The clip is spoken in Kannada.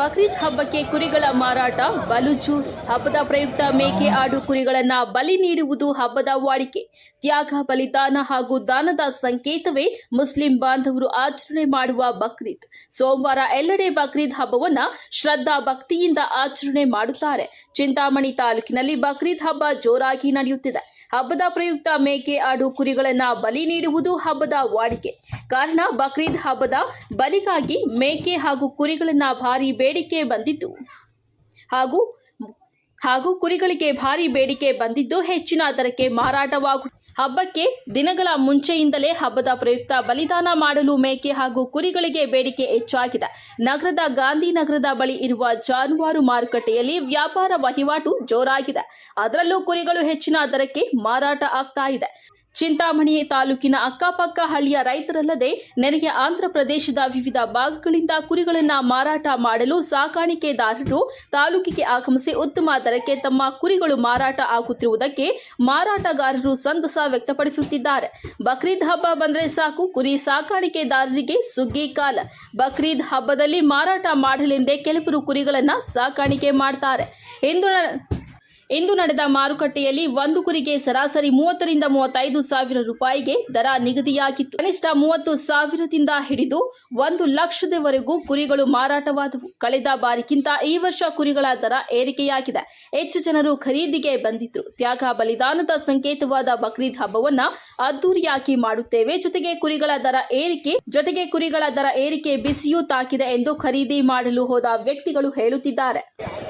ಬಕ್ರೀದ್ ಹಬ್ಬಕ್ಕೆ ಕುರಿಗಳ ಮಾರಾಟ ಬಲು ಜೋರು ಹಬ್ಬದ ಪ್ರಯುಕ್ತ ಮೇಕೆ ಆಡು ಕುರಿಗಳನ್ನ ಬಲಿ ನೀಡುವುದು ಹಬ್ಬದ ವಾಡಿಕೆ. ತ್ಯಾಗ, ಬಲಿದಾನ ಹಾಗೂ ದಾನದ ಸಂಕೇತವೇ ಮುಸ್ಲಿಂ ಬಾಂಧವರು ಆಚರಣೆ ಮಾಡುವ ಬಕ್ರೀದ್. ಸೋಮವಾರ ಎಲ್ಲೆಡೆ ಬಕ್ರೀದ್ ಹಬ್ಬವನ್ನ ಶ್ರದ್ಧಾ ಭಕ್ತಿಯಿಂದ ಆಚರಣೆ ಮಾಡುತ್ತಾರೆ. ಚಿಂತಾಮಣಿ ತಾಲೂಕಿನಲ್ಲಿ ಬಕ್ರೀದ್ ಹಬ್ಬ ಜೋರಾಗಿ ನಡೆಯುತ್ತಿದೆ. ಹಬ್ಬದ ಪ್ರಯುಕ್ತ ಮೇಕೆ, ಆಡು ಕುರಿಗಳನ್ನ ಬಲಿ ನೀಡುವುದು ಹಬ್ಬದ ವಾಡಿಕೆ. ಕಾರಣ, ಬಕ್ರೀದ್ ಹಬ್ಬದ ಬಲಿಗಾಗಿ ಮೇಕೆ ಹಾಗೂ ಕುರಿಗಳನ್ನ ಭಾರಿ ಬೇಡಿಕೆ ಬಂದಿತ್ತು. ಹಾಗೂ ಹಾಗೂ ಕುರಿಗಳಿಗೆ ಭಾರಿ ಬೇಡಿಕೆ ಬಂದಿದ್ದು ಹೆಚ್ಚಿನ ದರಕ್ಕೆ ಮಾರಾಟವಾಗು ಹಬ್ಬಕ್ಕೆ ದಿನಗಳ ಮುಂಚೆಯಿಂದಲೇ ಹಬ್ಬದ ಪ್ರಯುಕ್ತ ಬಲಿದಾನ ಮಾಡಲು ಮೇಕೆ ಹಾಗೂ ಕುರಿಗಳಿಗೆ ಬೇಡಿಕೆ ಹೆಚ್ಚಾಗಿದೆ. ನಗರದ ಗಾಂಧಿನಗರದ ಬಳಿ ಇರುವ ಜಾನುವಾರು ಮಾರುಕಟ್ಟೆಯಲ್ಲಿ ವ್ಯಾಪಾರ ವಹಿವಾಟು ಜೋರಾಗಿದೆ. ಅದರಲ್ಲೂ ಕುರಿಗಳು ಹೆಚ್ಚಿನ ದರಕ್ಕೆ ಮಾರಾಟ ಆಗ್ತಾ ಇದೆ. ಚಿಂತಾಮಣಿ ತಾಲೂಕಿನ ಅಕ್ಕಪಕ್ಕ ಹಳ್ಳಿಯ ರೈತರಲ್ಲದೆ ನೆರೆಯ ಆಂಧ್ರ ಪ್ರದೇಶದ ವಿವಿಧ ಭಾಗಗಳಿಂದ ಕುರಿಗಳನ್ನು ಮಾರಾಟ ಮಾಡಲು ಸಾಕಾಣಿಕೆದಾರರು ತಾಲೂಕಿಗೆ ಆಗಮಿಸಿ ಉತ್ತಮ ದರಕ್ಕೆ ತಮ್ಮ ಕುರಿಗಳು ಮಾರಾಟ ಆಗುತ್ತಿರುವುದಕ್ಕೆ ಮಾರಾಟಗಾರರು ಸಂತಸ ವ್ಯಕ್ತಪಡಿಸುತ್ತಿದ್ದಾರೆ. ಬಕ್ರೀದ್ ಹಬ್ಬ ಬಂದರೆ ಸಾಕು, ಕುರಿ ಸಾಕಾಣಿಕೆದಾರರಿಗೆ ಸುಗ್ಗಿ ಕಾಲ. ಬಕ್ರೀದ್ ಹಬ್ಬದಲ್ಲಿ ಮಾರಾಟ ಮಾಡಲೆಂದೇ ಕೆಲವರು ಕುರಿಗಳನ್ನು ಸಾಕಾಣಿಕೆ ಮಾಡ್ತಾರೆ. ಎಂದು ಇಂದು ನಡೆದ ಮಾರುಕಟ್ಟೆಯಲ್ಲಿ ಒಂದು ಕುರಿಗೆ ಸರಾಸರಿ ಮೂವತ್ತರಿಂದ ಮೂವತ್ತೈದು ಸಾವಿರ ರೂಪಾಯಿಗೆ ದರ ನಿಗದಿಯಾಗಿತ್ತು. ಕನಿಷ್ಠ ಮೂವತ್ತು ಸಾವಿರದಿಂದ ಹಿಡಿದು ಒಂದು ಲಕ್ಷದವರೆಗೂ ಕುರಿಗಳು ಮಾರಾಟವಾದವು. ಕಳೆದ ಬಾರಿಗಿಂತ ಈ ವರ್ಷ ಕುರಿಗಳ ದರ ಏರಿಕೆಯಾಗಿದೆ. ಹೆಚ್ಚು ಜನರು ಖರೀದಿಗೆ ಬಂದಿದ್ರು. ತ್ಯಾಗ ಬಲಿದಾನದ ಸಂಕೇತವಾದ ಬಕ್ರೀದ್ ಹಬ್ಬವನ್ನ ಅದ್ದೂರಿಯಾಗಿ ಮಾಡುತ್ತೇವೆ. ಜೊತೆಗೆ ಕುರಿಗಳ ದರ ಏರಿಕೆ, ಜೊತೆಗೆ ಕುರಿಗಳ ದರ ಏರಿಕೆ ಬಿಸಿಯೂ ತಾಕಿದೆ ಎಂದು ಖರೀದಿ ಮಾಡಲು ಹೋದ ವ್ಯಕ್ತಿಗಳು ಹೇಳುತ್ತಿದ್ದಾರೆ.